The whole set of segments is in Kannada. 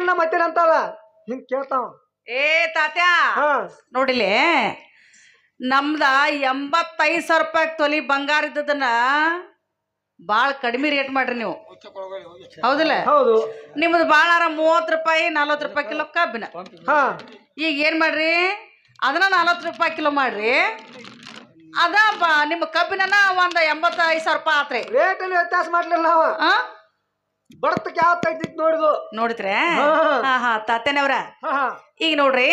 ಏನ ಮತ್ತೇನಂತಾಳ ಹಿಂಗ್ ಕೇಳ್ತಾವ. ಏ ತಾತ್ಯ ಹಾ. ನೋಡಿಲಿ ನಮ್ದ ಎಂಬತ್ತೈದು ಸಾವಿರ ರೂಪಾಯಿ ತೊಲಿ ಬಂಗಾರ ಇದ್ದದನ್ನ ಭಾಳ ಕಡಿಮೆ ರೇಟ್ ಮಾಡ್ರಿ ನೀವು. ಹೌದಿಲ್ಲ? ಹೌದು. ನಿಮ್ದು ಭಾಳ ಮೂವತ್ತು ರೂಪಾಯಿ ನಲ್ವತ್ತು ರೂಪಾಯಿ ಕಿಲೋ ಕಬ್ಬಿನ. ಹಾ. ಈಗ ಏನು ಮಾಡ್ರಿ? ಅದನ್ನ ನಲ್ವತ್ತು ರೂಪಾಯಿ ಕಿಲೋ ಮಾಡ್ರಿ. ಅದ ಬ ನಿಮ್ಮ ಕಬ್ಬಿನ ಒಂದು ಎಂಬತ್ತೈದು ಸಾವಿರ ರೂಪಾಯಿ ಆತ್ರಿ. ರೇಟ್ ವ್ಯತ್ಯಾಸ ಮಾಡ್ಲಿಲ್ಲ ನಾವು. ಆ? ಬಡತಕ್ಕೆ ಯಾವ ನೋಡಿದು? ನೋಡಿದ್ರೆ? ಹಾ. ಹಾ. ತಾತೇನವ್ರ. ಹಾ ಹಾ. ಈಗ ನೋಡ್ರಿ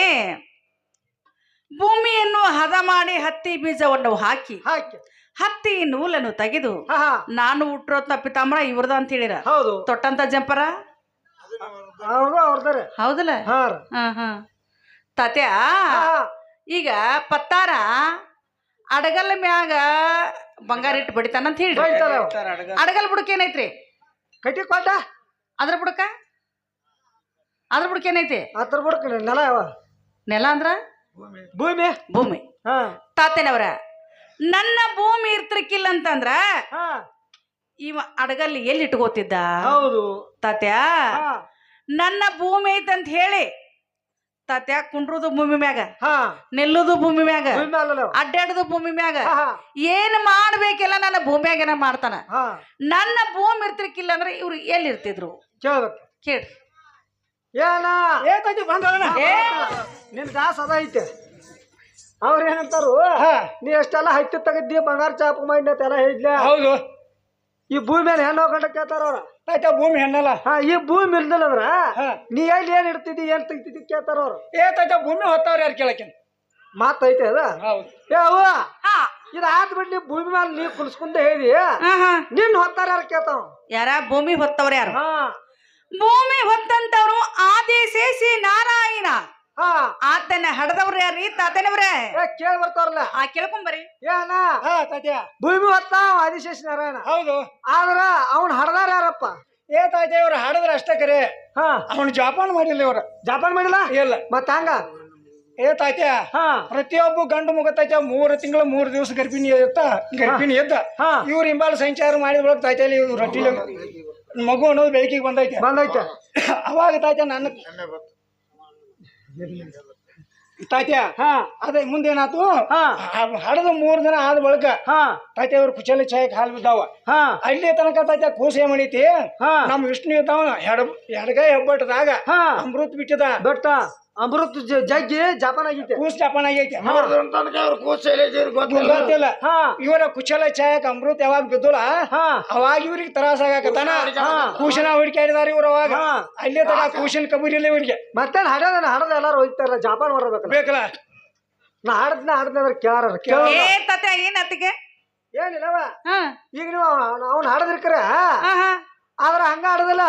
ಭೂಮಿಯನ್ನು ಹದ ಮಾಡಿ ಹತ್ತಿ ಬೀಜವನ್ನು ಹಾಕಿ ಹಾಕಿ. ಹತ್ತಿ ನೂಲನ್ನು ತೆಗೆದು ನಾನು ಹುಟ್ಟಿರೋತ್ನ ಪಿತಾಂಬರ ಇವ್ರದ ಅಂತ ಹೇಳಿರ. ಹೌದು. ತೊಟ್ಟಂತ ಜಂಪರ? ಹೌದಲ್ಲ? ಹಾ. ರೀ. ಹಾ. ಹಾ ತಾತ್ಯ ಈಗ ಪತ್ತಾರ ಅಡಗಲ್ ಮ್ಯಾಗ ಬಂಗಾರ ಇಟ್ಟು ಬಡಿತಾನಂತ ಹೇಳಿ. ಅಡಗಲ್. ಬುಡಕ್ ಏನೈತ್ರಿ ಕಟ್ಟಿ ಕೊಟ್ಟ? ಅದ್ರ ಬುಡಕ? ಅದ್ರ ಬುಡಕ ಏನೈತಿ? ಅದ್ರ ಬುಡಕ ನೆಲ ಯಾವ ನೆಲ ಅಂದ್ರ? ಭೂಮಿ. ಭೂಮಿ. ಹಾ. ತಾತೇನವ್ರ? ನನ್ನ ಭೂಮಿ ಇರ್ತಿರ್ಕಿಲ್ಲ ಅಂತಂದ್ರ ಹಾ. ಇವ ಅಡಗಲ್ಲಿ ಎಲ್ಲಿ ಇಟ್ಕೋತಿದ್ದ? ಹೌದು. ತಾತ್ಯ? ನನ್ನ ಭೂಮಿ ಐತಂತ ಹೇಳಿ ತಾತ್ಯ ಕುಂಡ್ರುದು ಭೂಮಿ ಮ್ಯಾಗ ಹಾ. ನಿಲ್ಲುದು ಭೂಮಿ ಮ್ಯಾಗ. ಅಡ್ಡಾಡುದು ಭೂಮಿ ಮ್ಯಾಗ ಏನ್ ಮಾಡ್ಬೇಕಿಲ್ಲ ನನ್ನ ಭೂಮಿಯಾಗನ ಮಾಡ್ತಾನ? ಹಾ. ನನ್ನ ಭೂಮಿ ಇರ್ತಿರ್ಕಿಲ್ಲ ಅಂದ್ರೆ ಇವ್ರು ಎಲ್ಲಿ ಇರ್ತಿದ್ರು ಕೇಳ್ರಿ ನಿನ್ ದಾಸ ಅದ ಐತೆ. ಅವ್ರ ಏನಂತಾರು ನೀ ಎಷ್ಟೆಲ್ಲ ಹತ್ತಿ ತೆಗದ್ದಿ ಬಂಗಾರ ಚಾಪು ಮಾಡಿ ಎಲ್ಲ ಹೇಳಿದ್ಲ ಹೌದು. ಈ ಭೂಮಿ ಮೇಲೆ ಹೆಣ್ಣು ಹೋಗಂಡ ಕೇಳ್ತಾರ ಅವ್ರ. ಆಯ್ತಾ ಭೂಮಿ ಹೆಣ್ಣಲ್ಲ? ಹಾ ಈ ಭೂಮಿ ಇಲ್ದಿಲ್ಲ ಅಂದ್ರ ಹಾ. ನೀ ಎಲ್ಲಿ ಏನ್ ಇಡ್ತಿದ್ದಿ ಏನ್ ತೆಗಿತಿದ್ದಿ ಕೇಳ್ತಾರ ಅವ್ರು. ಏತೈತ ಭೂಮಿ ಹೊತ್ತವ್ರ ಯಾರು ಕೇಳಕ್ಕೆ ಮಾತೈತೆ ಐತೆ ಅದ? ಹೌದು. ಏ ಅವ್ವ ಹಾ. ಇದು ಆದ್ ಬಿಡ್ಲಿ ಭೂಮಿ ಮೇಲೆ ನೀ ಕುಲ್ಸ್ಕೊಂಡು ಹೇಳಿ. ಹಾ ಹಾ. ನಿನ್ ಹೊತ್ತಾರ ಯಾರು ಕೇಳ್ತಾವ? ಯಾರ? ಭೂಮಿ ಹೊತ್ತವ್ರ ಯಾರು? ಹಾ. ಭೂಮಿ ಹೊತ್ತಂತವ್ರು ಸೇಸಿ ನಾರಾಯಣ. ಆತನ ಹಡದವ್ರ ಯಾರಿ? ತಾತನವ್ರೆ. ಏ ಕೇಳಿ ಬರ್ತಾರಲ್ಲ ಆ ಕೇಳ್ಕೊಂಬರಿ ಏನ ಹಾ ತಾತ್ಯ. ಭೂಮಿ ಹೊತ್ತ ಆದಿಶೇಷ ನಾರಾಯಣ. ಹೌದು. ಆದ್ರ ಅವನ್ ಹಡದಾರ ಯಾರಪ್ಪ? ಏತಾಯ್ತ ಇವ್ರು ಹಾಡಿದ್ರೆ ಅಷ್ಟೇ ಕರೆ. ಹಾ. ಅವನು ಜಪಾನ್ ಮಾಡಿಲ್ಲ ಇವ್ರ. ಜಪಾನ್ ಮಾಡಿಲ್ಲ? ಇಲ್ಲ. ಮತ್ತ ಹಂಗ? ಏ ಹಾ. ಪ್ರತಿಯೊಬ್ಬ ಗಂಡು ಮುಗತೈತ ಮೂರು ತಿಂಗಳು ಮೂರು ದಿವಸ ಗರ್ಭಿಣಿ ಇರುತ್ತ ಗರ್ಭಿಣಿ ಇದ್ದ ಹಾ. ಇವ್ರ ಹಿಂಬಾಲ ಸಂಚಾರ ಮಾಡಿದ ಬಳಿಕ ತಾಯ್ತಲ್ಲಿ ಇವ್ರು ರೊಟ್ಟಿಲಿ ಮಗು ಅನ್ನೋದು ಬೆಳಕಿಗೆ ಬಂದೈತೆ. ಬಂದೈತೆ. ಅವಾಗ ತಾಯ್ತ ನನ್ನ ಹಾ. ಅದೇ ಮುಂದೇನಾತು? ಹಾ. ಹಡದ ಮೂರ್ ದಿನ ಆದ ಬಳಿಕ ಹಾ. ತಾಯ್ತ ಇವ್ರ ಕುಚಲಿ ಚಾಯಕ್ ಹಾಲು ಬಿದ್ದಾವ. ಹಾ. ಅಲ್ಲಿ ತನಕ ತಾತ ಕೂಸೆ ಮಾಡೈತಿ ಹಾ. ನಮ್ ವಿಷ್ಣು ಇದ್ದಾವ ಎಡ ಎಡಗೈ ಹೆಬ್ಬಟ್ಟದಾಗ ಹಾ. ಅಮೃತ್ ಬಿಟ್ಟದ. ಬೆಟ್ಟ ಅಮೃತ್ ಜ- ಜಗ್ಗಿ ಜಪಾನ್ ಆಗೈತೆ ಕೂಸ್ ಜಪಾನ್ ಆಗೈತೆ. ಗೊತ್ತಿಲ್ಲ. ಗೊತ್ತಿಲ್ಲ ಹಾ. ಇವರ ಕುಶಲ ಚಾಯಕ್ ಅಮೃತ್ ಯಾವಾಗ ಬಿದ್ದಲ್ಲ ಹಾ. ಅವಾಗ ಇವ್ರಿಗೆ ತ್ರಾಸ ಆಗಕತ್ತಾನ? ಕೂಶನ ಹುಡ್ಕ್ಯಾಡಿದಾರ ಇವ್ರು ಅವಾಗ. ಅಲ್ಲೇ ತರ ಕೂಶನ್ ಕಬೂರಿಲ್ಲ ಇವ್ರಿಗೆ. ಮತ್ತೆ ಹಾಡೋದನ್ನ ಹಡದ ಎಲ್ಲಾರು ಹೋಗ್ತಾರ ಜಪಾನ್ ಹೊರಬೇಕು ಬೇಕಲ್ಲ? ನಾ ಹಾಡದ್ನ ಹಾಡದ್ರ ಕೇಳಾರ ಕೇಳ. ಏ ತಾತ ಏನ್ ಅತ್ತಿಗೆ? ಏನಿಲ್ಲವ. ಹಾ. ಈಗ ನೀವು ಅವ್ನ ಹಾಡದಿರ್ಕರ. ಆದ್ರ ಹಂಗ ಹಾಡದಲ್ಲ.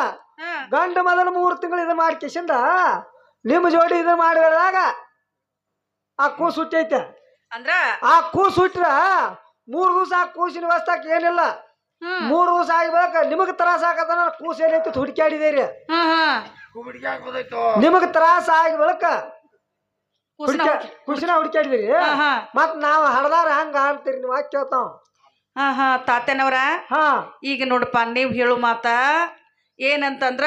ಗಂಡ ಮೊದಲು ಮೂರು ತಿಂಗಳು ಇದು ಮಾಡಿ ಕಿಶಿಂದ ನಿಮ್ಮ ಜೋಡಿ ಇದು ಮಾಡಿದಾಗ ಆ ಕೂಸು ಹುಟ್ಟೈತೆ. ಅಂದ್ರ? ಆ ಕೂಸು ಹುಟ್ಟ್ರ ಮೂರು ದಿವಸ ಆ ಕೂಸಿನ ವಸ್ತಾಕ ಏನಿಲ್ಲ. ಮೂರು ದಿವಸ ಆಗ್ಬೇಕ ನಿಮಗ್ ತ್ರಾಸ ಆಗದ ಕೂಸು ಏನೈತಿ ಹುಡುಕ್ಯಾಡಿದೇರಿ. ನಿಮಗ್ ತ್ರಾಸ ಆಗಿ ಬಳಕ ಕೂಸ್ನ ಹುಡುಕ್ಯಾಡಿದಿರಿ. ಮತ್ ನಾವ್ ಹಡದಾರ ಹಂಗ ಆಡ್ತೀರಿ ನೀವು ಹಾಕಿ ಕೇಳ್ತಾವ. ಹಾ ಹಾ. ತಾತನವ್ರ? ಹಾ. ಈಗ ನೋಡಪ್ಪ ನೀವು ಹೇಳು ಮಾತ. ಏನಂತಂದ್ರ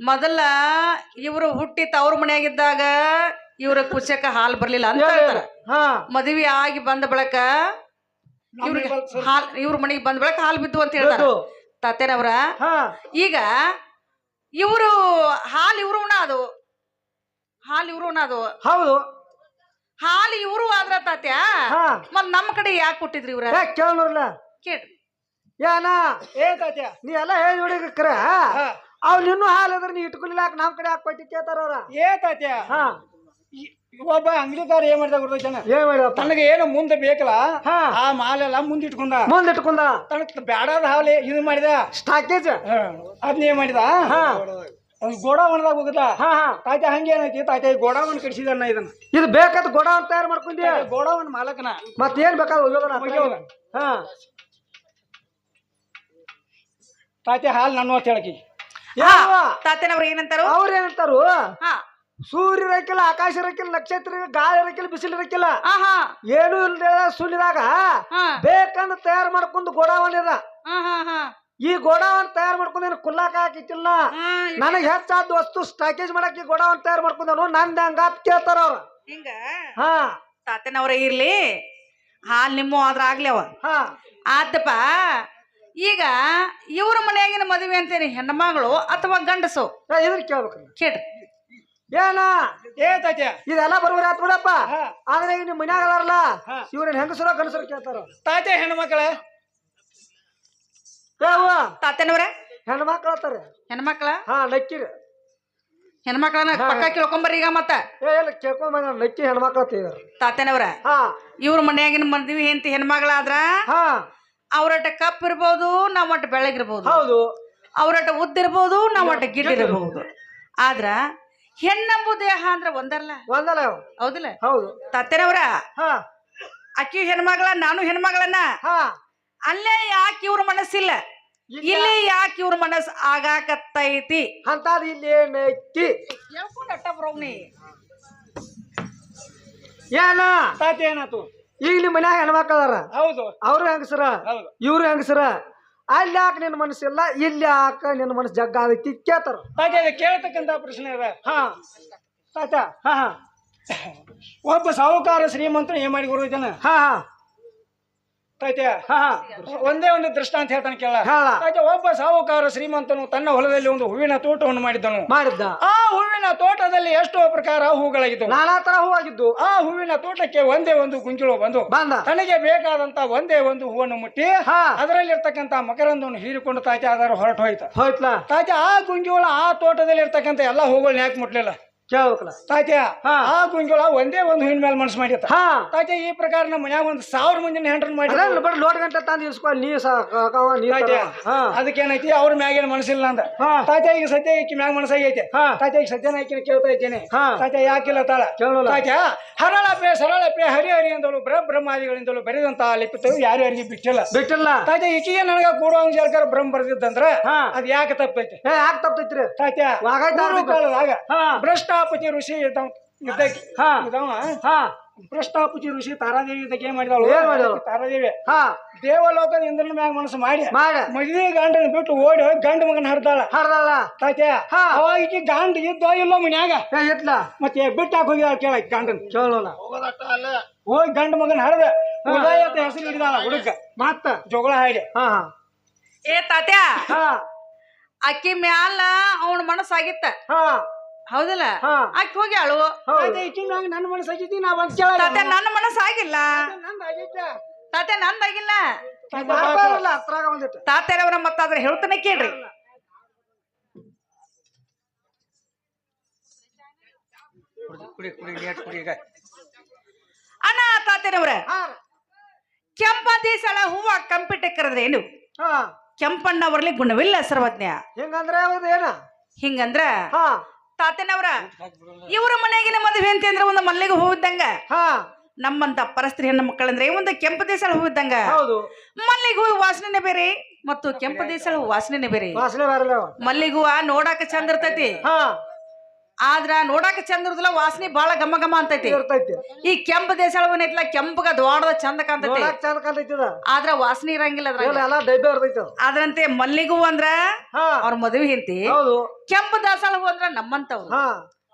ಮೊದಲ ಇವರು ಹುಟ್ಟಿ ತವ್ರ ಮನೆಯಾಗಿದ್ದಾಗ ಇವ್ರ ಕುಚಕ ಹಾಲು ಬರ್ಲಿಲ್ಲ ಅಂತ ಹೇಳ್ತಾರ. ಹಾ. ಮದುವೆ ಆಗಿ ಬಂದ ಬಳಕ ಇವ್ರಿಗೆ ಹಾಲ್ ಇವ್ರ ಮನೆಗೆ ಬಂದ ಬಳಕ ಹಾಲು ಬಿದ್ದು ಅಂತ ಹೇಳ್ತಾರ. ತಾತೇನವ್ರ? ಹಾ. ಈಗ ಇವರು ಹಾಲು ಇವ್ರು ಅದು. ಹಾಲು ಇವ್ರು ಅದು. ಹೌದು. ಹಾಲು ಇವರು ಆದ್ರ ತಾತ್ಯ? ಹಾ. ಮತ್ ನಮ್ಮ ಕಡೆ ಯಾಕೆ ಕೊಟ್ಟಿದ್ರಿ ಇವ್ರ? ಏ ಕೇಳೋರ್ಲ ಕೇಳ್ರಿ. ಏನ ಏ ತಾತ್ಯ ನೀ ಎಲ್ಲ ಹೇಳಿ ಹುಡುಗಕ್ರ ಅವ್ ನಿನ್ನೂ ಹಾಲು ಅದ್ರ ನೀ ಇಟ್ಕೊಳ್ಳಿಲ್ಲ ನಮ್ ಕಡೆ ಹಾಕಿ ಕೊಟ್ಟಿ ಕೇಳ್ತಾರ ಅವ್ರ. ಏ ತಾತ್ಯ ಹಾ. ಒಬ್ಬ ಅಂಗಡಿಕಾರ ಏನ್ ಮಾಡಿದ ಗುರು ಜನ ಏನ್ ಮಾಡಿದ ತನಗೆ ಏನು ಮುಂದೆ ಬೇಕಲ್ಲ ಹಾ. ಆ ಮಾಲೆಲ್ಲ ಮುಂದೆ ಇಟ್ಕೊಂಡ. ಮುಂದ್ ಇಟ್ಕೊಂಡ. ತನಗೆ ಬ್ಯಾಡದ ಹಾಲೆ ಇದು ಮಾಡಿದ? ಸ್ಟಾಕೇಜ್ ಅದನ್ನ ಏನ್ ಮಾಡಿದ? ಹಾ. ಗೋಡಾವಣದಾಗ ಹೋಗುದ ಹಾ ಹಾ. ತಾಯ್ತ ಹಂಗೇನೈತಿ ತಾಯ್ತ ಈ ಗೋಡಾವನ್ ಕಡಿಸಿದನ್ನ ಇದನ್ನ. ಇದು ಬೇಕಾದ ಗೋಡೌನ್ ತಯಾರು ಮಾಡ್ಕೊಂಡಿ ಗೋಡಾವನ್ ಮಾಲಕನ. ಮತ್ತೇನ್ ಬೇಕಾದ ಹೋಗೋದನ ಹೋಗ್ಯೋದ. ಹಾ. ತಾಯ್ತ ಹಾಲು ನನ್ನ ಅಂತ ಹೇಳಕಿ. ತಾತೇನವ್ರ ಏನಂತಾರು? ಅವ್ರ ಏನಂತಾರು? ಸೂರ್ಯ ಇರಕ್ಕಿಲ್ಲ ಆಕಾಶ ಇರಕ್ಕಿಲ್ಲ ನಕ್ಷತ್ರ ಗಾಳಿ ಇರಕ್ಕಿಲ್ಲ ಬಿಸಿಲು ಇರಕ್ಕಿಲ್ಲ ಏನು ಇಲ್ದ ಸುಲಿದಾಗ ಬೇಕಂದ್ರೆ ತಯಾರು ಮಾಡ್ಕೊಂಡು ಗೋಡಾವನ್ ಇದ. ಈ ಗೋಡಾವನ್ ತಯಾರು ಮಾಡ್ಕೊಂಡೇನು ಕುಲ್ಲಾಕ ಹಾಕಿಟ್ಟಿಲ್ಲ. ನನಗೆ ಹೆಚ್ಚಾದ ವಸ್ತು ಸ್ಟಾಕೇಜ್ ಮಾಡಕ್ಕೆ ಈ ಗೋಡಾವನ್ ತಯಾರು ಮಾಡ್ಕೊಂಡನು ನಂದ ಹಂಗ ಕೇಳ್ತಾರ ಅವ್ರ. ಹಿಂಗ? ಹಾ. ತಾತನವ್ರ ಇರ್ಲಿ. ಹಾಲ್ ನಿಮ್ಮ ಆದ್ರ ಆಗ್ಲಿ ಅವ. ಹಾ. ಆತಪ್ಪ ಈಗ ಇವ್ರ ಮನೆಯಾಗಿನ ಮದುವೆ ಅಂತೇನೆ ಹೆಣ್ಮಗಳು ಅಥವಾ ಗಂಡಸು? ಇದನ್ನ ಕೇಳ್ಬೇಕು ಕೇಳ್ರಿ. ಏನ? ಏ ತಾತ್ಯ ಇದೆಲ್ಲ ಬರುವ ಆತ್ ಬಿಡಪ್ಪ. ಆದ್ರೆ ಈಗ ನಿಮ್ ಮನ್ಯಾಗ ಅದಾರಲ್ಲ ಹಾ. ಇವ್ರೇನ್ ಹೆಂಗಸರ ಗಂಡಸರ ಕೇಳ್ತಾರ ತಾತ್ಯ ಹೆಣ್ಮಕ್ಳ ಯಾವ ತಾತನವ್ರ? ಹೆಣ್ಮಕ್ಳು ಅಂತಾರೆ. ಹೆಣ್ಮಕ್ಳ? ಹಾ ಲಕ್ಕಿರ. ಹೆಣ್ಮಕ್ಳನ್ನ ಪಕ್ಕ ಕೇಳ್ಕೊಂಬರ್ರಿ ಈಗ ಮತ್ತ. ಏ ಇಲ್ಲ ಕೇಳ್ಕೊಂಡ್ ಲಕ್ಕಿ ನಕ್ಕಿ ಹೆಣ್ಮಕ್ಳು ಅಂತಿದಾರ ತಾತನವ್ರ ಹಾ. ಇವ್ರ ಮನ್ಯಾಗಿನ ಮದ್ವಿ ಹೆಂತಿ ಹೆಣ್ಮಗಳಾದ್ರ? ಹಾ. ಅವ್ರಟ ಕಪ್ಪ ಇರ್ಬೋದು ನಾವು ಒಟ್ಟು ಬೆಳಗಿರ್ಬೋದು ಹೌದು. ಅವ್ರಟ ಉದ್ದಿರ್ಬೋದು ನಾವು ಒಟ್ಟು ಇರಬಹುದು ಆದ್ರ ಹೆಣ್ಣಂಬು ದೇಹ ಅಂದ್ರ ಒಂದಲ್ಲ? ಒಂದಲ್ಲ ಅವ. ಹೌದಿಲ್ಲ? ಹೌದು. ತಾತನವ್ರ ಹಾ. ಅಕ್ಕಿ ಹೆಣ್ಮಗಳ ನಾನು ಹೆಣ್ಮಗಳನ್ನ? ಹಾ. ಅಲ್ಲೇ ಯಾಕೆ ಇವ್ರ ಮನಸ್ಸಿಲ್ಲ? ಇಲ್ಲಿ. ಯಾಕೆ ಇವ್ರ ಮನಸ್ಸು ಆಗಾಕತ್ತೈತಿ? ಅಂತ ಇಲ್ಲಿ ಏನೈತಿ ಏನ? ತಾತ್ಯ ಏನಾತು ಈಗ ನಿಮ್ ಮನ್ಯಾಗ ಹೆಣ್ಮಕ್ಳದಾರ. ಹೌದು. ಅವ್ರು ಹೆಂಗಸರ? ಹೌದು. ಇವ್ರು ಹೆಂಗಸರ? ಅಲ್ಲಿ ಯಾಕೆ ನಿನ್ನ ಮನಸ್ಸಿಲ್ಲ ಇಲ್ಲಿ? ಯಾಕ ನಿನ್ನ ಮನಸ್ಸು ಜಗ್ಗ ಆಗೈತಿ ಕೇಳ್ತಾರ. ಕೇಳ್ತಕ್ಕಂತ ಪ್ರಶ್ನೆ ಅದ. ಹಾ. ಹಾ ಹಾ. ಒಬ್ಬ ಸಾಹುಕಾರ ಶ್ರೀಮಂತನು ಏನ್ ಮಾಡಿ ಗುರು ಹಾ ಹಾ. ಹಾ ಒಂದೇ ಒಂದು ದೃಷ್ಟಾಂತ ಹೇಳ್ತಾನೆ ಕೇಳ. ತಾತ್ಯ ಒಬ್ಬ ಸಾಹುಕಾರ ಶ್ರೀಮಂತನು ತನ್ನ ಹೊಲದಲ್ಲಿ ಒಂದು ಹೂವಿನ ತೋಟವನ್ನು ಮಾಡಿದ್ದನು. ಮಾಡಿದ್ದ. ಆ ಹೂವಿನ ತೋಟದಲ್ಲಿ ಎಷ್ಟೋ ಪ್ರಕಾರ ಹೂಗಳಾಗಿದ್ದವು. ನಾನಾ ತರ ಹೂವಾಗಿದ್ದು. ಆ ಹೂವಿನ ತೋಟಕ್ಕೆ ಒಂದೇ ಒಂದು ಗುಂಜುಳು ಬಂದು ಬಂದ. ತನಗೆ ಬೇಕಾದಂತ ಒಂದೇ ಒಂದು ಹೂವನ್ನು ಮುಟ್ಟಿ ಅದರಲ್ಲಿ ಅದರಲ್ಲಿರ್ತಕ್ಕಂಥ ಮಕರಂದವನ್ನು ಹೀರಿಕೊಂಡು ತಾಚೆ ಅದರ ಹೊರಟು ಹೋಯ್ತು. ಹೋಯ್ತಾ ತಾಜಾ ಆ ಗುಂಜುಳ ಆ ತೋಟದಲ್ಲಿ ಇರ್ತಕ್ಕಂತ ಎಲ್ಲಾ ಹೂಗಳನ್ನ ಯಾಕೆ ಮುಟ್ಲಿಲ್ಲ? ಕೇಳ್ಬೇಕಲ್ಲ? ಹಾ. ಆ ಗುಂಜುಳ ಒಂದೇ ಒಂದು ಹೂವಿನ ಮೇಲೆ ಮನಸ್ಸು ಮಾಡಿತ್ತ. ಹಾ. ತಾಚೆ ಈ ಪ್ರಕಾರ ನಮ್ಮ ಮನ್ಯಾಗ ಒಂದು ಸಾವಿರ ಮಂದಿನ ಹೆಂಡ್ರನ್ ಮಾಡಿ ಅದ್ರಲ್ಲಿ ಬರೀ ಲೋಡ್ ಗಂಟೆ ತಂದು ಇಸ್ಕೊ ನೀ ಸಾಕವ ನೀ ಅದಕ್ಕೆ. ಹಾ. ಅದಕ್ಕೇನೈತಿ? ಅವ್ರ ಮ್ಯಾಗೇನ ಮನಸ್ಸಿಲ್ಲ ಅಂತ ಹಾ. ತಾಚೆ ಈಗ ಸದ್ಯ ಈಕಿ ಮ್ಯಾಗ ಮನಸ್ಸಾಗೈತೆ ಹಾ. ತಾಚೆ ಈಗ ಸದ್ಯನ ಆಕಿನ ಕೇಳ್ತಾ ಇದ್ದೇನೆ. ಹಾ. ತಾಚೆ ಯಾಕಿಲ್ಲ ತಾಳ? ಕೇಳೋಲ್ಲ. ತಾಚೆ ಹರಳಪೆ ಸರಳಪೆ ಹರಿ ಹರಿ ಎಂದಳು ಬ್ರ ಬ್ರಹ್ಮಾದಿಗಳಿಂದಲೂ ಬರೆದಂತ ಯಾರು ಯಾರ್ಯಾರಿಗೆ ಬಿಟ್ಟಿಲ್ಲ. ಬಿಟ್ಟಿಲ್ಲ. ತಾತ್ಯ ಈಕಿಗೆ ನನಗ ಕೂಡುವಂಗ ಸರ್ಕಾರ ಬ್ರಹ್ಮ ಬರ್ದಿದ್ದಂದ್ರ ಹಾ. ಅದ್ ಯಾಕೆ ತಪ್ಪೈತಿ ಯಾಕೆ ತಪ್ಪೈತ್ರಿ ತಾತ್ಯ ವಾಗಾಯ್ತ ಭ್ರಷ್ಟಾಪತಿ ಋಷಿ ಇದ್ದವ ಇದ್ದಕ್ಕೆ ಹಾ. ಇದಾವ ಹಾ. ಋಷಿ ತಾರಾದೇವಿ ಇದ್ದಾಗ ಏನ್ ಮಾಡಿದಳು? ತಾರಾದೇವಿ. ಹಾ. ದೇವಲೋಕದ ಇಂದ್ರನ ಮ್ಯಾಗ ಮನಸ್ಸು ಮಾಡಿ. ಮಾಡ. ಮದುವೆ ಗಂಡನ ಬಿಟ್ಟು ಓಡಿ ಹೋಗಿ ಗಂಡ ಮಗನ ಹರಿದಾಳ. ಹರ್ದಲ್ಲ ತಾತೆ ಹಾ. ಅವಾಗ ಈಕಿ ಗಂಡ ಇದ್ದೋ ಇಲ್ಲೋ ಮನ್ಯಾಗ? ಇತ್ಲ ಇಟ್ಲ. ಮತ್ತೆ ಬಿಟ್ಟಾಕ ಹೋಗ್ಯಾಳ ಕೇಳ ಗಂಡನ್. ಕೇಳೋಣ. ಹೋಗಿ ಗಂಡ ಮಗನ ಹರಿದ. ಉದಯ ಅಂತ ಹೆಸರು ಹಿಡಿದಾಳ ಹುಡುಗ. ಮತ್ತ? ಜೋಗಳ ಹಾಡಿ. ಹಾ ಹಾ. ಏ ತಾತ್ಯ. ಹಾ. ಅಕ್ಕಿ ಮ್ಯಾಲ ಅವನ ಮನಸ್ಸಾಗಿತ್ತ. ಹಾ. ಹೌದಿಲ್ಲ? ಹಾ. ಅಕ್ಕಿ ಹೋಗಿ ಅಳು ನನ್ನ ಮನಸ್ಸಾಗೈತಿ ನಾ ಬಂದ್ ಕೇಳ ತಾತ್ಯ ನನ್ನ ಮನಸ್ಸಾಗಿಲ್ಲ ನಂದ್ ಆಗೈತೆ. ತಾತ ನಂದಾಗಿಲ್ಲ ಮಾಡ್ಬಾರಲ್ಲ ಒಂದಿಟ್ಟು ತಾತ್ಯರವ್ರ ಮತ್ತಾದ್ರೆ ಹೇಳ್ತಾನೆ ಕೇಳ್ರಿ. ಕುಡಿ ಕುಡಿ ನೇಟ್ ಕುಡಿ ಈಗ. ಅಣ್ಣ ತಾತ್ಯರವ್ರ ಹಾ ಕೆಂಪದಿ ಸಳ ಹೂವ ಕಂಪಿಟ್ಟೆ ಕರೆದ್ರೆ ಏನು? ಕೆಂಪಣ್ಣ ಅವರಲ್ಲಿ ಗುಣವಿಲ್ಲ ಸರ್ವಜ್ಞ. ಹಿಂಗಂದ್ರೆ ಅವ್ರ ಏನ ಹಿಂಗಂದ್ರ ಹಾ. ತಾತನವ್ರ ಇವ್ರ ಮನೆಗಿನ ಮದುವೆ ಅಂತ ಅಂದ್ರೆ ಒಂದು ಮಲ್ಲಿಗೆ ಹೂ ಇದ್ದಂಗ. ಹಾ. ನಮ್ಮಂತ ಪರಸ್ತ್ರೀ ಹೆಣ್ಣು ಮಕ್ಕಳಂದ್ರೆ ಒಂದು ಕೆಂಪು ದೇಸಳ ಹೂ ಇದ್ದಂಗ. ಹೌದು. ಮಲ್ಲಿಗೆ ಹೂ ವಾಸನೆ ಬೇರೆ ಮತ್ತು ಕೆಂಪು ದೇಸಳ ಹೂ ವಾಸನೆ ಬೇರೆ. ವಾಸನೆ ಬರಲ್ಲ. ಅವ. ಮಲ್ಲಿಗೆ ಹೂವ ನೋಡಾಕ ಚಂದ ಇರ್ತೈತಿ. ಹಾ. ಆದ್ರ ನೋಡಾಕ ಚಂದ ಇರುದಿಲ್ಲ ವಾಸನೆ ಬಹಳ ಘಮ ಘಮ ಅಂತೈತಿ. ಇರ್ತೈತಿ. ಈ ಕೆಂಪು ದೇಸಳ ಐತ್ಲ ಕೆಂಪಗ ದ್ವಾಡದ ಚಂದ ಕಾಣ್ತೈತಿ ನೋಡಕ್ ಚಂದ ಆದ್ರ ವಾಸನೆ ಇರಂಗಿಲ್ಲ ಅದ್ರ ಎಲ್ಲ ಎಲ್ಲ ಡಬ್ಬೆ ಇರ್ತೈತಿ ಅದು. ಅದ್ರಂತೆ ಮಲ್ಲಿಗೂ ಅಂದ್ರ ಹಾ. ಅವ್ರ ಮದುವೆ ಹಿಂತಿ ಹೌದು. ಕೆಂಪು ದಾಸಳ ಹೂ ಅಂದ್ರ ನಮ್ಮಂತವ್ರು. ಹಾ.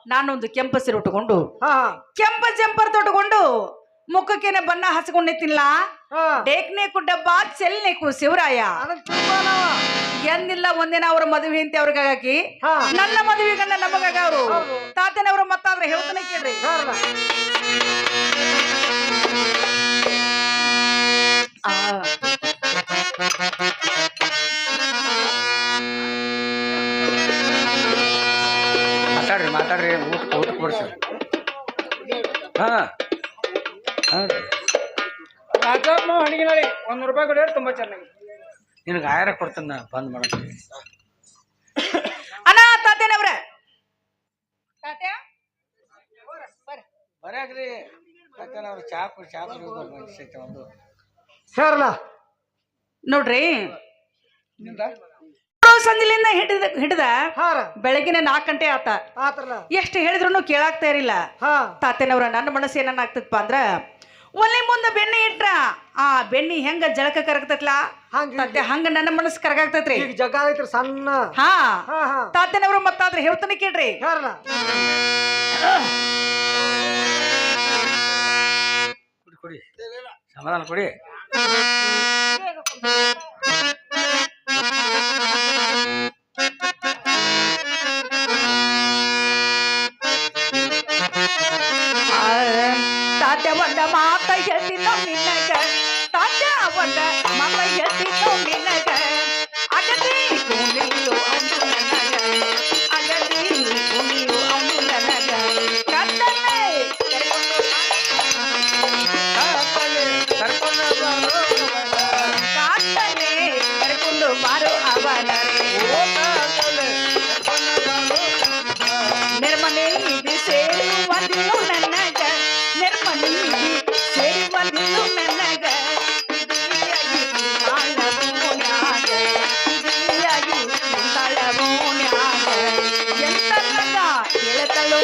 ನಾನೊಂದು ಕೆಂಪು ಸೀರೆ ಉಟ್ಕೊಂಡು ಹಾ. ಕೆಂಪ ಜಂಪರ್ ತೊಟ್ಕೊಂಡು ಮುಖಕ್ಕೇನೆ ಬಣ್ಣ ಹಚ್ಕೊಂಡೈತಿಲ್ಲ ತಿನ್ಲ ಡೇಕ್ನೇಕು ಡಬ್ಬ ಚೆಲ್ನೇಕು ಶಿವರಾಯ. ಎಂದಿಲ್ಲ ಒಂದಿನ ಅವ್ರ ಮದುವೆ ಅಂತ ಅವ್ರಿಗಾಗಿ ನನ್ನ ಹಾ. ನನ್ನ ನಮಗಾಗ ಅವರು. ತಾತನವರು ಮತ್ತಾದ್ರೆ ಹೇಳ್ತಾನೆ ಕೇಳ್ರಿ. ಮಾತಾಡ್ರಿ ಮಾತಾಡ್ರಿ. ಊಟ ಊಟ ಹಾ. ರಾಜಪ್ಪ ಹಣಿಗಿನಳಿ ಒಂದ್ ರೂಪಾಯಿ ಕೊಡಿ ತುಂಬ ಚೆನ್ನಾಗಿ ನಿನಗೆ ಆಯಾರ ಕೊಡ್ತಾನ ಬಂದ್ ಮಾಡ್ತೀನಿ ಅಣ್ಣ ತಾತನವ್ರ ತಾತ್ಯ ಬರಾಗ್ರಿ ಅವ್ರು ಚಾ ಕುಡಿ ಚಾ ಮನ್ಸೈತೆ ಒಂದು ಹೇಳಲ್ಲ ನೋಡ್ರಿ. ನಿಂದ ಸಂಜೆಲಿಂದ ಹಿಡಿದ ಹಿಡಿದ ಬೆಳಗಿನ ನಾಲ್ಕು ಗಂಟೆ ಆತ. ಎಷ್ಟು ಹೇಳಿದ್ರು ಕೇಳಾಕ್ತಾ ಇರಲಿಲ್ಲ. ತಾತೇನವ್ರ ತಾತನವ್ರ ನನ್ನ ಮನಸ್ಸು ಏನಾಗ್ತದಪ್ಪ ಅಂದ್ರ ಒಲೆ ಮುಂದೆ ಬೆಣ್ಣೆ ಇಟ್ರ ಆ ಬೆಣ್ಣೆ ಹೆಂಗ ಜಳಕ ಕರಗ್ತತ್ಲ? ಹಂಗ ನನ್ನ ಮನಸ್ಸು ಕರಗಾಗ್ತೈತ್ರಿ. ಈಗ ಜಗ್ಗ ಐತ್ರಿ ಸಣ್ಣ. ಹಾ. ಹಾ ಹಾ. ತಾತನವ್ರು ಮತ್ತಾದ್ರೆ ಹೇಳ್ತಾನೆ ಕೇಳ್ರಿ. ಕೊಡಿ ಕುಡಿ. ಕುಡಿ. ಸಮಾಧಾನ ಕುಡಿ ಹೇಳ್ತಳು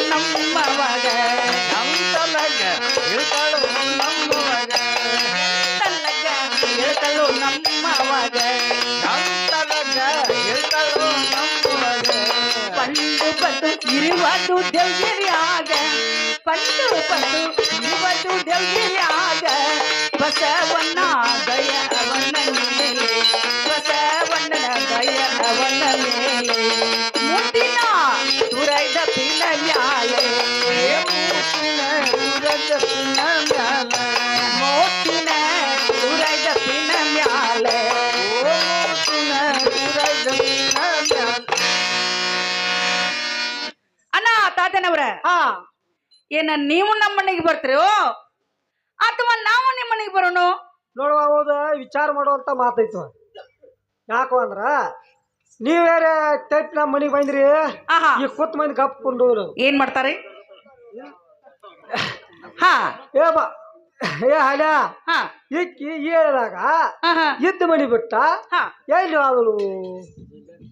ನಮ್ಮವಾಗ ಎಂತಲ್ಲಗ ಹೇಳ್ತಳು ನಮ್ಮವಾಗ ಪಂಡು ಪಂಡು ಇರುವುದು ದೇವ್ಗಿರಿಯಾಗ ಪಂಡು ಪಂಡು ಇರುವುದು ದೇವ್ಗಿರಿಯಾಗ ಬಸವಣ್ಣ ದಯ ಅವನ ಮೇಲೆ ಬಸವಣ್ಣನ ದಯ ಅವನ ಮೇಲೆ ಮುಟ್ಟಿನ ತುರೈದ ಪಿನ ತಾತನವ್ರ. ಏನ ನೀವು ನಮ್ಮ ಮನೆಗೆ ಬರ್ತೀರೋ ಅಥವಾ ನಾವು ನಿಮ್ಮ ಮನೆಗೆ ಬರೋಣ ನೋಡುವ ಹೌದ ವಿಚಾರ ಮಾಡುವಂತ ಮಾತೈತು. ಯಾಕೋ ಅಂದ್ರ ನೀವೇರೆ ಟೈಪ್ ನಮ್ಮ ಮನೆಗೆ ಬಂದ್ರಿ ಈ ಕೂತ್ ಮಂದಿ ಗಪ್ಕೊಂಡು ಏನ್ ಮಾಡ್ತಾರೆ? ಹಾ. ಏ ಬಾ. ಏ ಹಾ. ಇಕ್ಕಿ ಹೇಳಿದಾಗ ಆಹಾ ಇದ್ದ ಮನಿ ಬಿಟ್ಟ. ಹಾ. ಎಲ್ಲಿ ಆದಳು?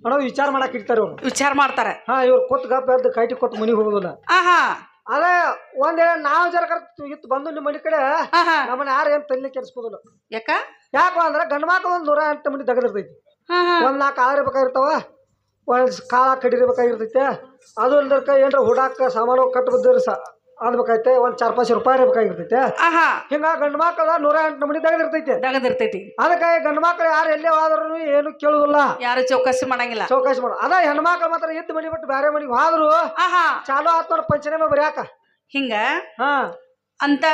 ಅಣ್ಣ ವಿಚಾರ ಮಾಡಕ್ ಇರ್ತಾರೆ ಅವ್ರು ವಿಚಾರ ಮಾಡ್ತಾರೆ. ಹಾ ಇವ್ರು ಕೂತ್ ಗಪ್ಪ ಎದ್ದು ಕೈಟಿ ಕೊಟ್ಟು ಮನಿಗೆ ಹೋಗುದಿಲ್ಲ. ಆಹಾ ಅದೇ ಒಂದ್ ನಾವ್ ನಾವು ಜರ ಕರ್ತು ಇತ್ತು ಬಂದು ನಿಮ್ಮ ಮನೆ ಕಡೆ ಆಹಾ ನಮ್ಮನ್ನ ಯಾರು ಏನ್ ತಲೆ ಕೆಡಿಸ್ಕೋದಿಲ್ಲ ಯಾಕ? ಯಾಕೋ ಅಂದ್ರೆ ಗಂಡ ಮಕ್ಳು ಒಂದ್ ನೂರ ಎಂಟು ಮನಿ ತೆಗೆದಿರ್ತೈತಿ ಒಂದ್ ನಾಲ್ಕು ಆರು ಬೇಕಾಗಿರ್ತಾವ ಒಂದ್ ಕಾಳ ಕಡಿರ್ಬೇಕಾಗಿರ್ತೈತೆ ಅದು ಏನ್ರ ಹುಡಾಕ ಸಾಮಾನು ಕಟ್ಟ ಬಿದ್ದಿರ ಸ ಅದ್ ಬೇಕಾಯ್ತೆ ಒಂದ್ ಚಾರ್ ಪಾಂಚ್ ರೂಪಾಯಿ ಬೇಕಾಗಿರ್ತೈತೆ ಆಹಾ. ಹಿಂಗ ಗಂಡ ಮಕ್ಕಳ ನೂರ ಎಂಟು ನಮೂನಿ ತೆಗೆದಿರ್ತೈತೆ. ದಗದಿರ್ತೈತಿ ಅದಕ್ಕೆ ಗಂಡ ಮಕ್ಳು ಯಾರು ಎಲ್ಲೇ ಹೋದ್ರು ಏನು ಕೇಳುದಿಲ್ಲ. ಯಾರು ಚೌಕಾಸಿ ಮಾಡಂಗಿಲ್ಲ. ಚೌಕಾಸಿ ಮಾಡ ಅದ ಹೆಣ್ಮಕ್ಳು ಮಾತ್ರ ಎದ್ದು ಮನಿ ಬಿಟ್ಟು ಬೇರೆ ಮನಿಗೆ ಹೋದ್ರು ಆಹಾ. ಚಾಲು ಆತ್ ನೋಡ್ ಬರ್ಯಾಕ. ಹಿಂಗ? ಹಾ. ಅಂತ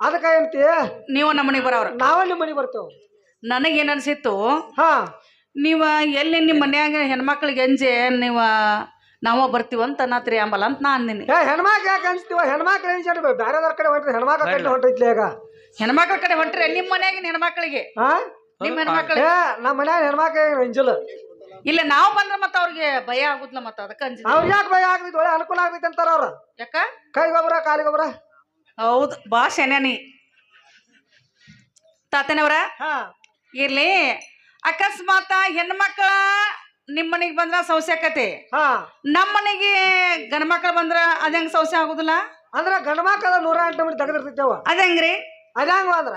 ಅದಕ್ಕೆ ಏನಂತಿ ನೀವು ನಮ್ಮ ಮನೆಗೆ ಬರೋರು. ನಾವೇ ನಿಮ್ಮ ಮನೆಗೆ ನನಗೆ ಏನ್ ಅನ್ಸಿತ್ತು? ಹಾ. ನೀವ ಎಲ್ಲಿ ನಿಮ್ಮ ಮನ್ಯಾಗ ಹೆಣ್ಮಕ್ಳಿಗೆ ಎಂಜೆ ನೀವ ನಾವ ಬರ್ತೀವಂತ ಅನ್ನತ್ರಿ ಅಂಬಲ್ಲ ಅಂತ ನಾ ಅಂದಿನಿ. ಏ ಹೆಣ್ಮಕ್ಳು ಯಾಕೆ ಅನ್ಸ್ತೀವ? ಹೆಣ್ಮಕ್ಳು ಏನ್ ಬೇರೆದವ್ರ ಕಡೆ ಹೊಂಟ್ರಿ ಹೆಣ್ಮಕ್ಳ ಕಡೆ ಹೊಂಟೈತ್ಲಿ ಈಗ. ಹೆಣ್ಮಕ್ಳ ಕಡೆ ಹೊಂಟ್ರೆ ನಿಮ್ಮ ಮನ್ಯಾಗಿನ ಹೆಣ್ಮಕ್ಳಿಗೆ. ಹಾ ನಿಮ್ಮ ಹೆಣ್ಮಕ್ಳಿಗೆ. ಏ ನಮ್ಮ ಮನ್ಯಾಗ ಹೆಣ್ಮಕ್ಳು ಅಂಜಲ್ ಇಲ್ಲ ನಾವು ಬಂದ್ರೆ ಮತ್ತೆ ಅವ್ರಿಗೆ ಭಯ ಆಗುದ್ಲ ಮತ್ತ ಅದಕ್ಕೆ ಅಂಜಿದ ಅವ್ರು ಯಾಕೆ ಭಯ ಆಗ್ತೈತಿ ಒಳ್ಳೆ ಅನುಕೂಲ ಆಗ್ತೈತಿ ಅಂತಾರ ಅವ್ರ. ಯಾಕ? ಕೈ ಗೊಬ್ಬರ ಕಾಲಿ ಗೊಬ್ಬರ? ಹೌದು ಬಾ ಶನಿ ತಾತನವ್ರ? ಹಾ. ಇರ್ಲಿ. ಅಕಸ್ಮಾತ್ ಹೆಣ್ಮಕ್ಳ ನಿಮ್ಮ ಮನೆಗೆ ಬಂದ್ರ ಸೌಸೆ ಆಕತಿ? ಹಾ. ನಮ್ಮ ಮನೆಗೆ ಗಂಡ ಮಕ್ಳು ಬಂದ್ರ ಅದ ಹೆಂಗ್ ಸೌಸೆ ಆಗುದಿಲ್ಲ? ಅಂದ್ರ ಗಂಡ ಮಕ್ಕಳ ನೂರ ಎಂಟು ಮಂದಿ ತೆಗೆದಿರ್ತೈತವ ಅದ ಹೆಂಗ್ರಿ? ಅದಂಗ ಅಂದ್ರ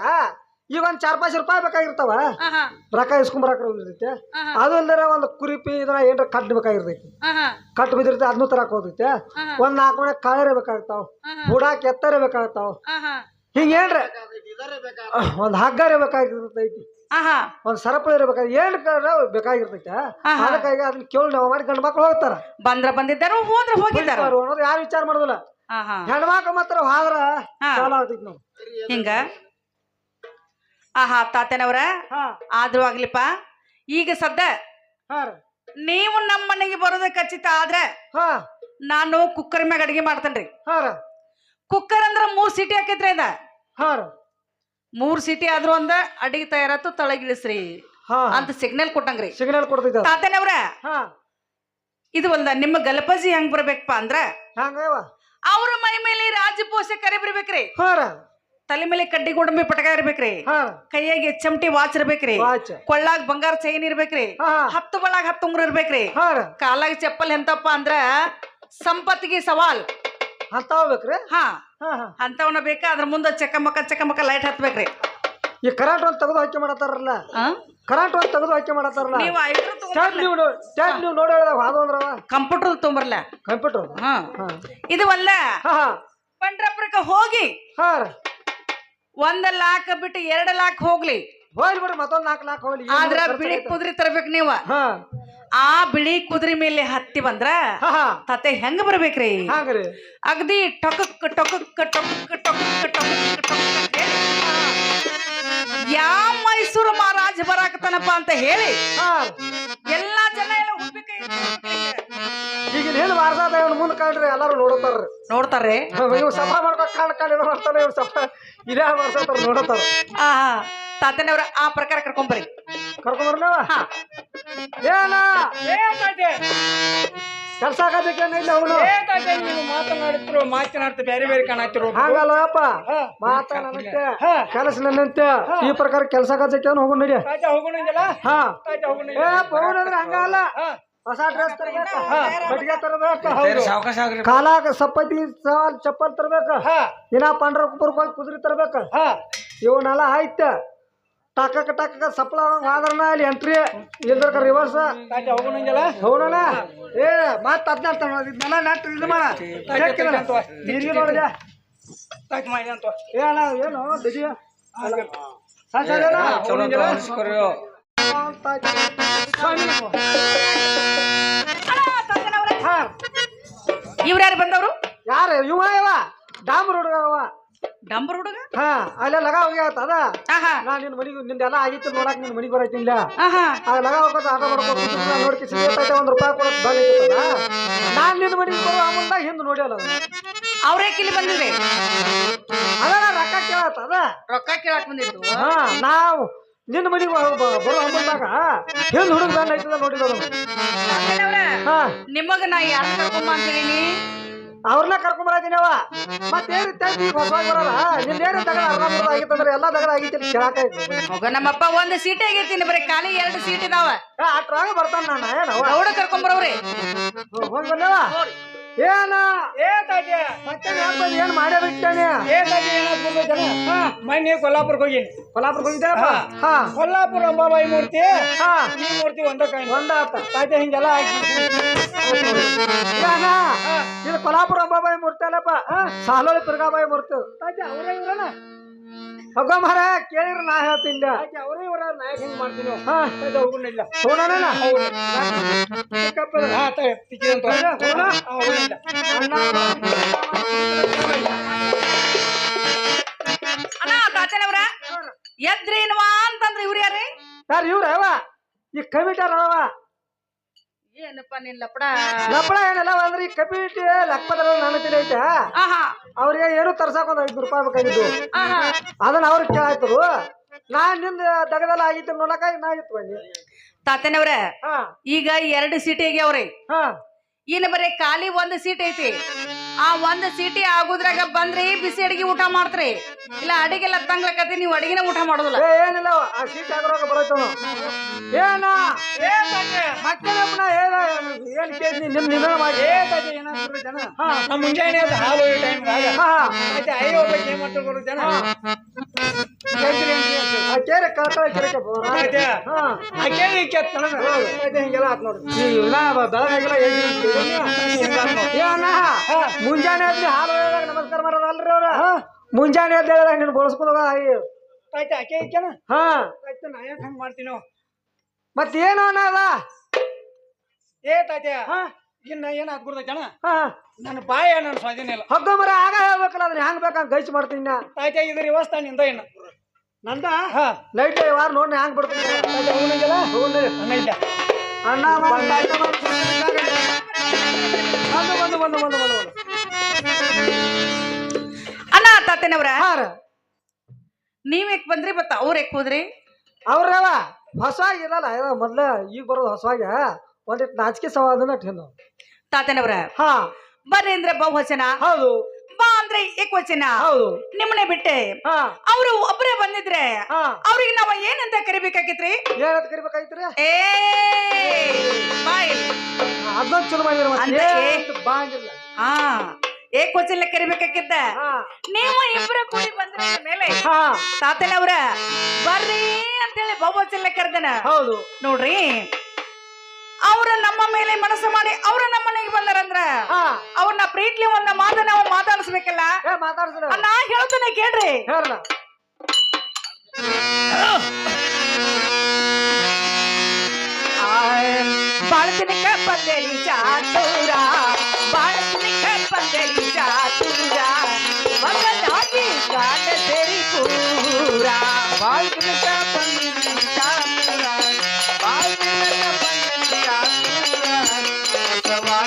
ಈಗ ಒಂದ್ ಚಾರ್ ಪಾಚ್ ರೂಪಾಯಿ ಬೇಕಾಗಿರ್ತಾವ. ಆಹಾ ರೊಕ್ಕ ಇಸ್ಕೊಂಬರಕ ಹೋಗಿರ್ತೈತೆ ಆಹಾ ಅದು ಒಂದು ಕುರಿಪಿ ಇದ್ರ ಏನ್ರ ಕಟ್ ಬೇಕಾಗಿರ್ತೈತಿ. ಆಹಾ ಕಟ್ ಬಿದ್ದಿರ್ತೈತಿ ಅದನ್ನು ತರಕ್ ಹೋಗ್ತೈತೆ. ಆಹಾ. ಒಂದ್ ನಾಲ್ಕು ಮನೆ ಕಾಳರೆ ಬೇಕಾಗ್ತಾವ ಆಹಾ. ಬುಡಾಕ್ ಎತ್ತರೆ ಬೇಕಾಗ್ತಾವ ಆಹಾ ಹಿಂಗೇನ್ರಿ ಒಂದ್ ಹಗ್ಗರೇ ಬೇಕಾಗಿರ್ತೈತಿ. ಆಹಾ. ಸರಪ ಸರಪಳಿ ಇರ್ಬೇಕಾದ್ರೆ ಏನ್ ಬೇಕಾಗಿರ್ತೈತೆ. ಅದಕ್ಕಾಗಿ ಅದನ್ನ ಕೇಳಿ ನಾವು ಮಾಡಿ ಗಂಡು ಮಕ್ಳು ಹೋಗ್ತಾರ. ಬಂದ್ರ ಬಂದಿದ್ದಾರು ಹೋದ್ರ ಹೋಗಿದ್ದಾರ? ಅನ್ನೋದು ಯಾರು ವಿಚಾರ ಮಾಡೋದಿಲ್ಲ. ಹೆಣ್ಮಕ್ಳು ಮಾತ್ರ ಹೋದ್ರ ಚಾಲ ಆಗ್ತೈತಿ ನಾವು ಹಿಂಗ? ಆಹಾ ತಾತನವ್ರ? ಹಾ. ಆದ್ರೂ ಆಗ್ಲಿಪ್ಪ. ಈಗ ಸದ್ದ ಹಾ ನೀವು ನಮ್ಮ ಮನೆಗೆ ಬರೋದ ಖಚಿತ ಆದ್ರೆ ಹಾ. ನಾನು ಕುಕ್ಕರ್ ಮ್ಯಾಗ ಅಡಿಗೆ ಮಾಡ್ತೇನ್ರಿ. ಕುಕ್ಕರ್ ಅಂದ್ರ ಮೂರ್ ಸಿಟಿ ಹಾಕೈತ್ರಿ ರೀ. ಮೂರ್ ಸಿಟಿ ಆದ್ರೂ ಒಂದ ಅಡಿಗೆ ತಯಾರತ್ತು ತಳಗಿಳಿಸ್ರಿ. ಹಾ. ಅಂತ ಸಿಗ್ನಲ್ ಕೊಟ್ಟಂಗ್ರಿ. ಸಿಗ್ನಲ್ ಕೊಡ್ತಿದ್ರ ಅದು. ತಾತನವ್ರ ಹಾ. ಇದು ಒಂದ ನಿಮ್ಮ ಗಲಪಜಿ ಹೆಂಗ್ ಬರ್ಬೇಕಪ್ಪ ಅಂದ್ರ? ಹಂಗವ. ಅವ್ರ ಮೈ ಮೇಲೆ ರಾಜಪೋಷ ಕರೆ ಬರ್ಬೇಕ್ರಿ? ತಲೆ ಮೇಲೆ ಕಡ್ಡಿ ಗೋಡಂಬಿ ಪಟಕ ಇರ್ಬೇಕ್ರಿ ಹಾ ಕೈಯಾಗ ಚಮಟಿ ವಾಚ್ ಇರ್ಬೇಕ್ರಿ. ವಾಚ್. ಕೊಳ್ಳಾಗ ಬಂಗಾರ ಚೈನ್ ಇರ್ಬೇಕ್ರಿ. ಹಾ. ಹತ್ತು ಬಳಾಗ ಹತ್ತು ಉಂಗ್ರ ಇರ್ಬೇಕ್ರಿ. ಕಾಲಾಗ ಚಪ್ಪಲ್ ಎಂತಪ್ಪ ಅಂದ್ರ ಸಂಪತ್ತಿಗೆ ಸವಾಲ್. ಅಂತ ಹೋಗ್ಬೇಕ್ರಿ ಹಾ. ಹಾ ಹಾ. ಅಂತವನ ಬೇಕಾ? ಅದ್ರ ಮುಂದೆ ಚಕ್ಕಮಕ್ಕ ಚಕ್ಕಮಕ್ಕ ಲೈಟ್ ಹತ್ಬೇಕ್ರಿ. ಈ ಕರೆಂಟ್ ಒಂದು ತೆಗೆದು ಹಾಕಿ ಮಾಡತ್ತಾರಲ್ಲ? ಕರೆಂಟ್ ಒಂದು ತೆಗೆದು ಹಾಕಿ ಮಾಡತ್ತಾರಲ್ಲ? ನೀವು ಐಟ್ರ್ ನೀವು ನೀವು ನೋಡಿ ಕಂಪ್ಯೂಟರ್ ತೊಂಬರ್ಲ ಕಂಪ್ಯೂಟರ್ ಹಾ. ಇದು ಅಲ್ಲ. ಪಂಡ್ರಪುರಕ್ಕೆ ಹೋಗಿ. ಹಾ ಒಂದ್ ಲಾಕ್ ಬಿಟ್ಟು ಎರಡು ಲಾಕ್ ಹೋಗ್ಲಿ. ಹೋಗ್ಲಿ ಬಿಡ್ರಿ ಮತ್ತೊಂದ್ ನಾಲ್ಕು ಲಾಕ್ ಹೋಗ್ಲಿ. ಆದ್ರೆ ಬಿಳಿ ಕುದ್ರಿ ಕುದುರೆ ತರ್ಬೇಕು ನೀವು. ಹಾ. ಆ ಬಿಳಿ ಕುದುರೆ ಮೇಲೆ ಹತ್ತಿ ಬಂದ್ರ ತತೆ ಹೆಂಗ್ ಬರ್ಬೇಕ್ರಿ? ಅಗದಿ ಟೊಕಕ್ ಟೊಕಕ್ ಟೊಕಕ್ ಟೊಕಕ್ ಟೊಕಕ್ ಯಾವ ಮೈಸೂರು ಮಹಾರಾಜ ಬರಾಕತನಪ್ಪ ಅಂತ ಹೇಳಿ ಎಲ್ಲಾ ಈಗ ಏನು ವಾರದಾದ ಇವನ್ ಮುಂದೆ ಕಾಣ್ರಿ ಎಲ್ಲಾರು ನೋಡತಾರ್ರಿ? ನೋಡ್ತಾರೆ ಇವ್ ಸಫಾ ಮಾಡ್ಬೇಕು ಕಾಣ್ ಕಾಣ್ ಇದು ಮಾಡ್ತಾನೆ ಇವ್ ಸಫಾ ಇದೇ ಮಾಡ್ಸತ್ತಾರ ನೋಡತಾರ ಆ ತಾತನವ್ರ ಆ ಪ್ರಕಾರ ಕರ್ಕೊಂಬರಿ ಕರ್ಕೊಂಬರ್ನವ? ಹಾ. ಏನ? ಕೆಲಸ ಇಲ್ಲ ಅವನು? ಮಾತನಾಡ್ತಿರೋ ಮಾತನಾಡ್ತ ಬೇರೆ ಬೇರೆ ಕಾಣತ್ತಿರೋ ಹಂಗಲ್ಲಪ್ಪ. ಕೆಲಸ ನನ್ನಂತೆ ಈ ಪ್ರಕಾರ ಕೆಲ್ಸ ಆಗಬೇಕೇನು ಹೋಗೋಣ ನಡಿ. ಹಾ. ಹೋಗೋಣ ಏ ಪೌನ್ ಅಂದ್ರೆ ಹಂಗಲ್ಲ. ಹೊಸ ಡ್ರೆಸ್ ತರಬೇಕ. ಬಟ್ಟಿಗೆ ತರಬೇಕ. ಸಾವಕಾಶ ಆಗ್ರಿ ಕಾಲಾಗ ಸಪ್ಪತಿ ಸಾಲ್ ಚಪ್ಪಲ್ ತರ್ಬೇಕ. ದಿನ ಪಂಡ್ರಪುರಕ್ಕೆ ಹೋಗಿ ಕುದುರೆ ತರ್ಬೇಕ. ಹಾ. ಇವನ್ನೆಲ್ಲ ಆಯ್ತ. ಟಕಕ ಟಕಕ್ ಸಪ್ಲ ಆದ್ರನ ಅಲ್ಲಿ ಎಂಟ್ರಿ ಇಲ್ದರ್ಕ ರಿವರ್ಸ್ ಹೌದಣ್ಣ ಏ ಮತ್ತೆ ಇದನ್ನೆಲ್ಲ ನೆಟ್ ಇದು ಮಾಡ. ನೀರಿಗೆ ನೋಡಿದೆ. ತಾತ ಮಾಡಿ ಅಂತ. ಏ ಅಣ್ಣ ಏನು ದಿದಿ ಸಣ್ಣ ಸಣ್ಣ ಚಲೋ ಅನ್ಸ್ಕೊರಿ ಹಾ ಇವ್ರ ಯಾರು ಬಂದವರು? ಯಾರು? ಇವ ಇವ ಡಾಂಬರ್ ಹುಡುಗ ಅವ. ಡಂಬರ್ ಹುಡುಗ? ಹಾ ಅಲ್ಲೇ ಲಗ ಹೋಗ್ಯಾತ ಅದ. ಆಹಾ. ನಾ ನಿನ್ ಮನಿಗೆ ನಿಂದೆಲ್ಲ ಆಗಿತ್ತು ನೋಡಕ್ ನಿನ್ ಮನಿಗೆ ಬರಕಿಲ್ಲ ಆಹಾ. ಆ ಲಗ ಹೋಗೋದು ಆಟ ಮಾಡ್ಕೊಂಡು ನೋಡ್ಕಿ ಒಂದ್ ರೂಪಾಯಿ ಕೊಡೋದು ಐತದ ನಾನ್ ನಿನ್ ಮನಿಗೆ ಬರುವ ಮುಂದ ಹಿಂದ್ ನೋಡ್ಯಲ್ಲ ಅವ್ರೇ ಕಿಲಿ ಬಂದಿದೆ ಅದ ರೊಕ್ಕ ಕೇಳತ್ತ ಅದ ರೊಕ್ಕ ಕೇಳಕ್ ಬಂದಿದ್ದು? ಹಾ ನಾವು ನಿನ್ನ ಮನೆಗೆ ಬರೋ ಹಬ್ಬದಾಗ ಹೆಂಗ್ ಹುಡುಗ ಬಂದ್ ಐತದ ನೋಡಿದ ಹಾ. ನಿಮಗ ನಾ ಯಾರು ಕರ್ಕೊಂಬ ಅಂತ ಹೇಳೀನಿ ಅವ್ರನ್ನ ಕರ್ಕೊಂಡ್ ಬರತೀನವ ಮತ್ತೇನು ತಂದಿ ಹೊಸವಾಗಿ ಬರಲ್ಲ. ನಿನ್ನೇನು ತಗದ ಅರ್ಧ ಆಗಿತ್ತಂದ್ರೆ ಎಲ್ಲ ತಗದ ಆಗಿತ್ತು ಕೇಳಾಕ ಹೋಗ ನಮ್ಮಪ್ಪ ಒಂದ್ ಸೀಟ್ ಆಗೈತಿ ಬರೀ ಖಾಲಿ ಎರಡು ಸೀಟ್ ಇದಾವ. ಅಟ್ರಾಗ ಬರ್ತಾನ ನಾನು ಏನವ ಗೌಡ ಕರ್ಕೊಂಬರವ್ರಿ ಹೋಗಿ ಬಂದವ ಏನ? ಮತ್ತೆ ಹೇಳ್ಬೋದು ಏನ್ ಮಾಡೇ ಬಿಟ್ಟಾನೆ ಬರ್ಬೇಕನ ಮೊನ್ನೆ ಕೊಲ್ಲಾಪುರಕ್ಕೆ ಹೋಗಿ. ಕೊಲ್ಲಾಪುರ ಹೋಗಿದ್ದೆಪ್ಪ ಹಾ. ಕೊಲ್ಲಾಪುರ ಅಂಬಾಬಾಯಿ ಮೂರ್ತಿ? ಹಾ. ಈ ಮೂರ್ತಿ ಒಂದ ಕೈ. ಒಂದಾತ ತಾತ ಹಿಂಗೆಲ್ಲ ಹಾಕಿ. ಏನ? ಇದು ಕೊಲ್ಲಾಪುರ ಅಂಬಾಬಾಯಿ ಮೂರ್ತಿ ಅಲ್ಲಪ್ಪ. ಸಾಲೋಳಿ ದುರ್ಗಾಬಾಯಿ ಮೂರ್ತಿ. ತಾತ ಅವರೇ ಇವ್ರನ ಹೋಗೋ ಮರ ಕೇಳಿದ್ರ ನಾ ಹೇಳ್ತೀನಿ. ಅವರೇ ಇವರ ನಾಯಕ ಹಿಂಗ್ ಮಾಡ್ತೀನಿ? ಹಾ. ಹೋಗೋಣಿಲ್ಲ ಹೋಗೋಣ ಅಣ್ಣ ತಾತನವ್ರ ಎದ್ರೇನ್ವಾ ಅಂತಂದ್ರ ಇವ್ರ ಯಾರೇ ಸರ್ ಇವ್ರ ಅವ. ಈ ಕಮಿಟರ್ ಅವ. ಏನಪ್ಪ ನಿನ್ ಲಪಡ? ಲಪ್ಪಳ ಏನಲ್ಲ ಅಂದ್ರೆ ಈ ಕಮಿಟಿ ಲೆಕ್ಕಪತ್ರ ನನ್ನ ತಲೆ ಐತೆ. ಆಹಾ. ಅವ್ರಿಗೆ ಏನು ತರ್ಸಾಕ ಒಂದ್ ಐದು ರೂಪಾಯಿ ಬೇಕಾಗಿದ್ದು. ಆಹಾ. ಅದನ್ನ ಅವ್ರು ಕೇಳಾಯ್ತರು. ನಾನ್ನಿಂದ ದಗದಲ್ಲ ಆಗಿತ್ತು ನೋಡಕ ನಾ ಇತ್ತು ಬನ್ನಿ. ತಾತನವ್ರ ಈಗ ಎರಡು ಸಿಟಿಗೆ ಆಗ್ಯಾವ್ರಿ ಹಾ. ಇನ್ನು ಬರೀ ಖಾಲಿ ಒಂದು ಸೀಟ್ ಐತಿ. ಆ ಒಂದು ಸೀಟಿ ಆಗುದ್ರಾಗ ಬಂದ್ರಿ ಬಿಸಿ ಅಡಿಗೆ ಊಟ ಮಾಡ್ತ್ರಿ. ಇಲ್ಲ ಅಡಿಗೆಲ್ಲ ತಂಗ್ಲಕತಿ ನೀವು ಅಡಿಗೆನ ಊಟ ಮಾಡೋದಿಲ್ಲ. ಏನಿಲ್ಲ ಆ ಸೀಟ್ ಆಗೋರಾಗ ಏನ? ಏನ? ಏನ್ ಕೇಳಿ ನಿಮ್ ನಿನ್ನ ಮಾಡಿ. ಮುಂಜಾನೆ ಹಾಲು ಟೈಮ್ ಹೋಗ್ಬೇಕು ಏನ್ ಮಾಡ್ತಾರೆ ಜನ. ಕಳ್ಕಳ ಆಯ್ತಾ? ಈಕೆ ಹಿಂಗೆಲ್ಲ ಆತ್ ಬೆಳಗಾಗಿಲ್ಲ ಏನ ಮುಂಜಾನೆ ಹಾಲು ನಮಸ್ಕಾರ ಮಾಡೋದಲ್ರಿ ಅವ್ರ ಮುಂಜಾನೆ ಹೇಳಿದಾಗ ನೀನು ಬಳಸ್ಕೊಂಡು ತಾಯ್ತ ಆಕೆ ಈಕೆನ ಹಾ ತಾಯ್ತ ನಾ ಯಾಕೆ ಹಂಗ್ ಮಾಡ್ತೀನೋ ಮತ್ತೇನು ಅನ್ನದ ಏ ಹಾ ಇನ್ನ ಏನ್ ಹಾ ನನ್ನ ಬಾಯ ನನ್ನ ಸ್ವಾಧೀನ ಇಲ್ಲ ಹಗ್ಗ ಮರ ಆಗ ಹೇಳ್ಬೇಕಲ್ಲ ಅದನ್ನ ಹೆಂಗ್ ಬೇಕಂತ ಗೈಚ್ ಮಾಡ್ತೀನಿ ನಾ ತಾಯ್ತ ಇದ್ರ ವ್ಯವಸ್ಥೆ ನಿಂದ ಏನು ನಂದ? ಹಾ ಲೈಟ್ ವಾರ ನೋಡಿ ಹೆಂಗ್ ಬಿಡ್ತೀನಿ? ಅಣ್ಣ ಬಂದು ತಾಯ್ತ ಬಂದು ಬಂದು ಬಂದು ಬಂದು ಬಂದು ಬಂದು ಅಣ್ಣ ತಾತನವ್ರ. ಹಾ ರೀ. ನೀವ್ ಯಾಕೆ ಬಂದ್ರಿ ಮತ್ತ ಅವ್ರ ಯಾಕೆ ಹೋದ್ರಿ? ಅವ್ರವ ಹೊಸವಾಗಿ ಇರಲ್ಲ ಮೊದ್ಲ ಈಗ ಬರೋದು ಹೊಸವಾಗ. ಒಂದಿಟ್ಟು ನಾಚಿಕೆ ಸವಾದನ ತಾತೇನವ್ರ ತಾತನವ್ರ ಹಾ. ಬರ್ರಿ ಅಂದ್ರೆ ಬಹುವಚನ. ಹೌದು. ಬಾ ಅಂದ್ರೆ ಏಕವಚನ ನಿಮ್ಮನೆ ಬಿಟ್ಟೆ. ಅವರು ಒಬ್ಬರೇ ಬಂದಿದ್ರೆ ಅವ್ರಿಗೆ ನಾವ ಏನಂತ ಕರಿಬೇಕಾಗಿತ್ರಿ? ಏನಂತ ಏ ಬಾಯ್ ಅದೊಂದು ಚಲೋ ಮಾಡಿದ್ರೆ ಅಂದ್ರೆ- ಮತ್ತೆ ಬಾ ಹಾ ಏ ಕರಿಬೇಕಾಗಿದ್ದ. ನೀವು ಇಬ್ರು ಕೂಡಿ ಬಂದ್ರ ಮೇಲೆ ತಾತನವ್ರ ಬರ್ರಿ ಅಂತೇಳಿ ಬಹುವಚನ ಕರೆದನ. ಹೌದು. ನೋಡ್ರಿ ಅವ್ರ ನಮ್ಮ ಮೇಲೆ ಮನಸ್ಸು ಮಾಡಿ ಅವ್ರ ನಮ್ಮ ಮನೆಗೆ ಬಂದಾರಂದ್ರ ಹಾ ಅವ್ರನ್ನ ಪ್ರೀತ್ಲಿ ಒಂದ ಮಾತ ನಾವು ಮಾತಾಡಿಸ್ಬೇಕಲ್ಲ ಏ ಮಾತಾಡ್ಸ್ರ ನಾ ಹೇಳ್ತೇನೆ ಕೇಳ್ರಿ ಹೇಳ ಬಾಳತನಿಕ ಬಂದೇರಿ ಚಾತುರ ಬಾಳತನಿಕ ಬಂದೇರಿ ಚಾತುರ ಮಗನಾಗಿ ಗಾಟ ಸೇರಿ ಪೂರ ಬಾಳ್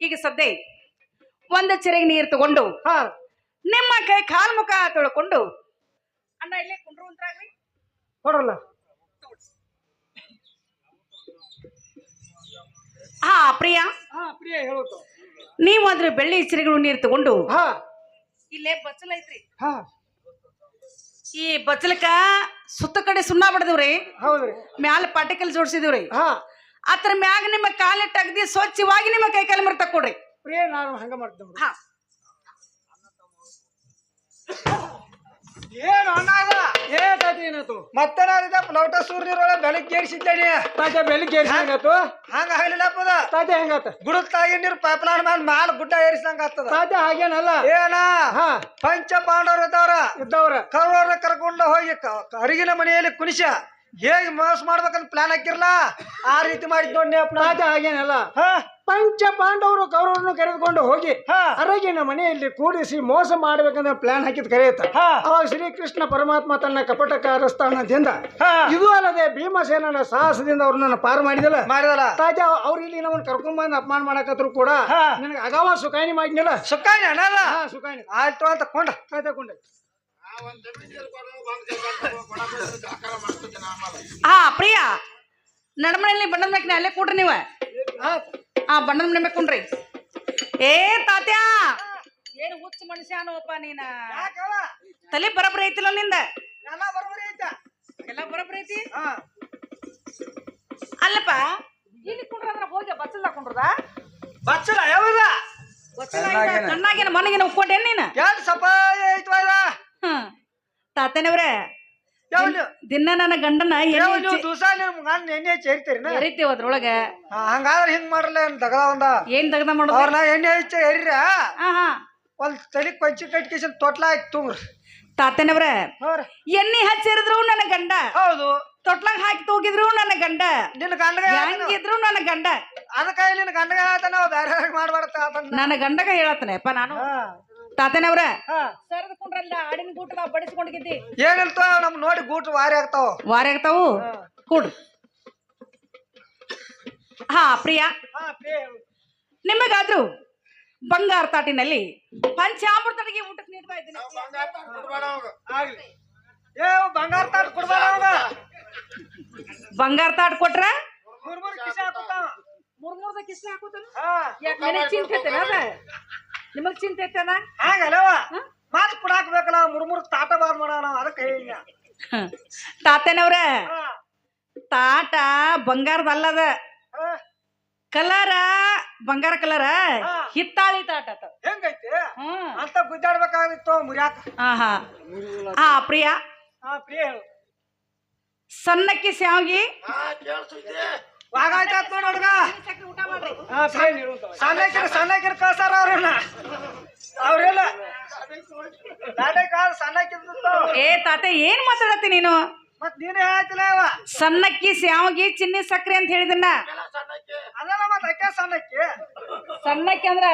ಈಗ ಸದ್ಯ ಒಂದು ಚೆರೆಗೆ ನೀರು ತಗೊಂಡು ಹಾ ನಿಮ್ಮ ಕೈ ಕಾಲು ಮುಖ ತೊಳ್ಕೊಂಡು ಅಣ್ಣ ಇಲ್ಲೇ ಕುಂಡ್ರು ಅಂತ್ರಾಗ್ರಿ ಕೊಡಲ್ಲ. ಹಾ ಪ್ರಿಯಾ. ಹಾ ಪ್ರಿಯ ಹೇಳುತ್ತ ನೀವು ಅದ್ರ ಬೆಳ್ಳಿ ಚಿರಗಳು ನೀರು ತಗೊಂಡು ಹಾ. ಇಲ್ಲೇ ಬಚ್ಚಲ ಐತ್ರಿ. ಹಾ. ಈ ಬಚ್ಚಲಕ್ಕ ಸುತ್ತ ಕಡೆ ಸುಣ್ಣ ಬಡದವ್ರಿ. ಮ್ಯಾಲ ಪಾಟಿಕಲ್ ಜೋಡಿಸಿದಿವ್ರಿ. ಹಾ. ಅದ್ರ ಮ್ಯಾಗ ನಿಮ್ಮ ಕಾಲ ತೆಗ್ದಿ ಸ್ವಚ್ಛವಾಗಿ ನಿಮ್ಮ ಕೈ ಕಾಲು ಮರ ತಕ್ಕೊಡ್ರಿ ಪ್ರಿಯ ನಾನು ಹಂಗ ಮಾಡ್ತೇವೆ ಹಾ. ಏನು ಅಣ್ಣ ಏ ತಾತಿ ಏನಾಯ್ತು? ಮತ್ತೆ ನಾನು ಲೌಟ ಸೂರ್ಯರೊಳಗೆ ಬೆಳಗ್ಗೆ ಏರಿಸಿದ್ದೇನೆ. ತಾತೆ ಬೆಳಗ್ಗೆ ಏರಿಸಿದಂಗಾತು ಹಂಗ ಆಗಲಿಲ್ಲಪ್ಪದ ತಾತೆ ಹೆಂಗಾತ? ಗುಡುತ್ತಾಗಿ ನೀರು ಪೈಪ್ ಲೈನ್ ಮೇಲೆ ಮ್ಯಾಲ ಗುಡ್ಡ ಏರಿಸಿದಂಗ ಆಗ್ತದ. ತಾತೆ ಹಾಗೇನಲ್ಲ? ಏನ ಹಾ. ಪಂಚ ಪಾಂಡವರು ಇದ್ದವ್ರ. ಇದ್ದವ್ರ. ಕೌರವ್ರ ಕರ್ಕೊಂಡು ಹೋಗಿ ಅರಿಗಿನ ಮನೆಯಲ್ಲಿ ಕುಣಿಸ ಹೇಗೆ ಮೋಸ ಮಾಡ್ಬೇಕಂತ ಪ್ಲಾನ್ ಹಾಕಿರ್ಲ? ಆ ರೀತಿ ಮಾಡಿದ್ ನೋಡಿ ಹಾಗೇನಲ್ಲ. ಪಂಚ ಪಾಂಡವರು ಕೌರವರನ್ನು ಕರೆದುಕೊಂಡು ಹೋಗಿ ಅರಗಿನ ಮನೆಯಲ್ಲಿ ಕೂಡಿಸಿ ಮೋಸ ಮಾಡ್ಬೇಕಂತ ಪ್ಲಾನ್ ಹಾಕಿದ್ ಕರೆಯುತ್ತ? ಅವಾಗ ಶ್ರೀಕೃಷ್ಣ ಪರಮಾತ್ಮ ತನ್ನ ಕಪಟ ಕಾರಸ್ಥಾನದಿಂದ ಇದು ಅಲ್ಲದೆ ಭೀಮಸೇನನ ಸಾಹಸದಿಂದ ಅವ್ರನ್ನ ಪಾರು ಮಾಡಿದಲ್ಲ? ಮಾಡಿದಲ್ಲ. ತಾಜಾ ಅವ್ರು ಇಲ್ಲಿ ನಮ್ಮನ್ನ ಕರ್ಕೊಂಡ್ಬಂದು ಅಪಮಾನ ಮಾಡಕತ್ರು ಕೂಡ ನನಗೆ ಅಗಾವ ಸುಖಾಯಿನಿ ಮಾಡಿದ್ನಲ್ಲ? ಸುಖಾಯಿನಿ ಅಣ್ಣಲ್ಲ ಸುಖಾಯಿನಿ. ಆಯ್ತು ಅಂತ ಕೊಂಡ. ಕೊಂಡ. ಹಾ ಪ್ರಿಯಾ ನಡಮನೆಯಲ್ಲಿ ಬಣ್ಣದ ಮ್ಯಾಕಿನ ಅಲ್ಲೇ ಕೂಡ್ರಿ ನೀವ. ಆ ಬಣ್ಣದ ಮನೆ ಮ್ಯಾಕ್ ಕುಂಡ್ರಿ. ಏ ತಾತ್ಯಾ! ಏನು ಹುಚ್ಚ ಮನುಷ್ಯ ಅನ್ನೋಪ್ಪ ನೀನ? ತಲೆ ಬರಬ್ರಿ ಐತಿಲ್ಲ ನಿಂದ? ಎಲ್ಲ ಬರಬರ ಐತ? ಎಲ್ಲ ಬರಬ್ರಿ ಐತಿ ಅಲ್ಲಪ್ಪ. ಇಲ್ಲಿ ಕುಂಡ್ರಂದ್ರ ಹೋಗಿ ಬಚ್ಚಲ್ ಕುಂಡ್ರದ? ಬಚ್ಚಲ ಯಾವ ಬಚ್ಚಲ ಕಣ್ಣಾಗಿನ ಮನೆಗಿನ ಉಕ್ಕೊಂಡೇನ್ ನೀನ? ಯಾವ್ದು ಸಪಾಯ ಐತ್ವಲ್ಲ ತಾತನವ್ರ. ದಿನ ನನ್ನ ಗಂಡನ ಎಣ್ಣೆ ಗಂಡ ಹಚ್ಚಿ ಎರಿತೀವಿ ಅದ್ರೊಳಗ. ಹಂಗಾದ್ರೆ ಹಿಂಗ್ ಮಾಡಲ್ಲ ಏನ್ ದಗದ ಒಂದ? ಏನ್ ತೆಗ್ದ ಮಾಡೋದು? ಅವ್ರನ್ನ ಎಣ್ಣೆ ಹಚ್ಚಿ ಎರಿರ? ಹಾ ಹಾ. ಒಂದ್ ತಲಿ ಕೊಂಚಿ ಕಟ್ಕೇಶನ್ ತೊಟ್ಲ ಹಾಕಿ ತುಂಗ್ರಿ. ತಾತನವ್ರ ಎಣ್ಣೆ ಹಚ್ಚಿರಿದ್ರು ನನ್ನ ಗಂಡ. ಹೌದು. ತೊಟ್ಲಾಗ ಹಾಕಿ ತೂಗಿದ್ರು ನನ್ನ ಗಂಡ. ನಿನ್ನ ಗಂಡಗ ಹೆಂಗಿದ್ರು ನನ್ನ ಗಂಡ. ಅದಕ್ಕ ನಿನ್ನ ಗಂಡಗ ಹೇಳ್ತಾನ? ನಾವು ಬೇರೆ ಮಾಡ್ಬಾರ್ದ ನನ್ನ ಗಂಡಗ ಹೇಳತ್ತನೆಪ್ಪ ನಾನು. ಹಾ. ತಾತನವ್ರ. ಹಾ. ಸರದ್ಕೊಂಡ್ರಲ್ಲ ಆಡಿನ ಗೂಟದ ಬಡಿಸ್ಕೊಂಡಿದ್ದಿ ನಮ್ ನೋಡಿ ಗೂಟ ವಾರಿ ಆಗ್ತಾವ. ವಾರ ಆಗ್ತಾವು? ಕೊಡ್ರಿ ಹಾ ಪ್ರಿಯಾ. ನಿಮಗಾದ್ರು ಬಂಗಾರ ತಾಟಿನಲ್ಲಿ ಪಂಚಾಮೃತನಿಗೆ ಊಟಕ್ಕೆ ನೀಡ್ತಾ ಇದ್ದೀನಿ. ಬಂಗಾರ ತಾಟ್ ಕೊಡ್ಬೇಡ ಬಂಗಾರ ತಾಟ್ ಕೊಟ್ರ ಮೂರ್ ಮೂರ್ ಕಿಸೆ ಹಾಕೋತಾನ ಮೂರ್ ಮೂರ್ದ ಕಿಸ್ನೆ ಹಾಕೋತಾನ ಹಾ. ಯಾಕೆ ನನಗೆ ಚಿಂತೆ ಅದ? ನಿಮಗ್ ಚಿಂತೆ ಐತೆನ? ಹಂಗಲ್ಲವ. ಮಾತು ಕೊಡಾಕ್ಬೇಕಲ್ಲ ಮೂರ್ ಮೂರ್ ತಾಟ ಬಾದ್ ಮಾಡೋಣ ಅದಕ್ಕೆ ಹೇಳಿನ ತಾತನವ್ರ. ತಾಟ ಬಂಗಾರದ ಅಲ್ಲದ ಹಾ. ಕಲರ ಬಂಗಾರ ಕಲರ ಹಿತ್ತಾಳಿ ತಾಟ. ಹೆಂಗೈತಿ? ಅಂತ ಗುದ್ದಾಡ್ಬೇಕಾಗಿತ್ತು ಮುರ್ಯಾಕ. ಹಾ ಪ್ರಿಯಾ. ಹಾ ಪ್ರಿಯಾ ಸಣ್ಣಕ್ಕಿ ಸ್ಯಾವ್ಗಿ ಹಾ ಕೇಳ್ಸುತ್ತೆ ವಾಗಾಯ್ತಾತ್ ನೋಡ್ ಹುಡ್ಗ. ಊಟ ಮಾಡ್ರಿ ಹಾ ಸಣ್ಣಕಿರ ಸಣ್ಣಕಿರ ಕಳ್ಸಾರ ಅವ್ರನ್ನ. ಅವ್ರೆಲ್ಲ. ಏ ತಾತ ಏನ್ ಮಾತಾಡತ್ತಿ ನೀನು? ಮತ್ ನೀನೇ ಹೇಳ್ತಿಲ್ಲ ಅವ. ಸಣ್ಣಕ್ಕಿ ಸ್ಯಾವ್ಗಿ ಚಿನ್ನಿ ಸಕ್ರೆ ಅಂತ ಹೇಳಿದನ್ನ ಅದಲ್ಲ ಮತ್ ಅಕ್ಕೆ ಸಣ್ಣಕ್ಕಿ. ಸಣ್ಣಕ್ಕಿ ಅಂದ್ರ?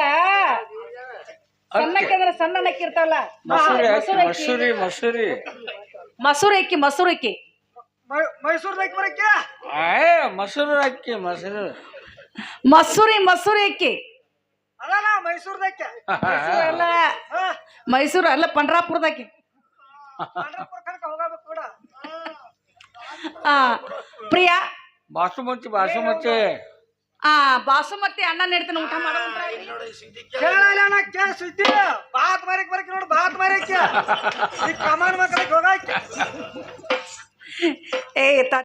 ಸಣ್ಣಕ್ಕಿ ಅಂದ್ರ ಸಣ್ಣ ಅಕ್ಕಿ ಇರ್ತಾವಲ್ಲ? ಮಸೂರಿ ಮಸೂರಿ ಅಕ್ಕಿ ಮಸೂರಿ ಮಸೂರಿ. ಮಸೂರಿ ಅಕ್ಕಿ ಮಸೂರಿ ಅಕ್ಕಿ ಮೈಸೂರ್ದಾಗ ಬರಕ್ಕೆ? ಏ ಮಸೂರು ಅಕ್ಕಿ ಮಸೂರು. ಮಸೂರಿ ಮಸೂರಿ ಅಕ್ಕಿ ಅದಲ್ಲ ಮೈಸೂರ್ದಕ್ಕೆ ಮೈಸೂರು ಅಲ್ಲ ಮೈಸೂರು ಅಲ್ಲ ಪಂಡ್ರಾಪುರದಾಕಿ ಅಕ್ಕಿ ಕನಕ ಹೋಗಬೇಕು ಕೂಡ ಆ ಪ್ರಿಯಾ. ಬಾಸುಮತಿ ಬಾಸುಮತಿ. ಆ ಬಾಸುಮತಿ ಅಣ್ಣ ನೀಡ್ತಾನೆ ಊಟ ಮಾಡೋ. ಕೇಳಲ್ಲ ನಾ ಕೇಳ ಸುದ್ದಿ. ಬಾತ್ ಮಾರಿಕ್ ಬರಕ್ಕೆ ನೋಡು ಬಾತ್ ಮಾರಿಕ್ಕೆ ಈ ಕಮಾನ್ ಮಕ್ಕಳಿಗೆ ಹೋಗಾಕಿ ಏ ತಾ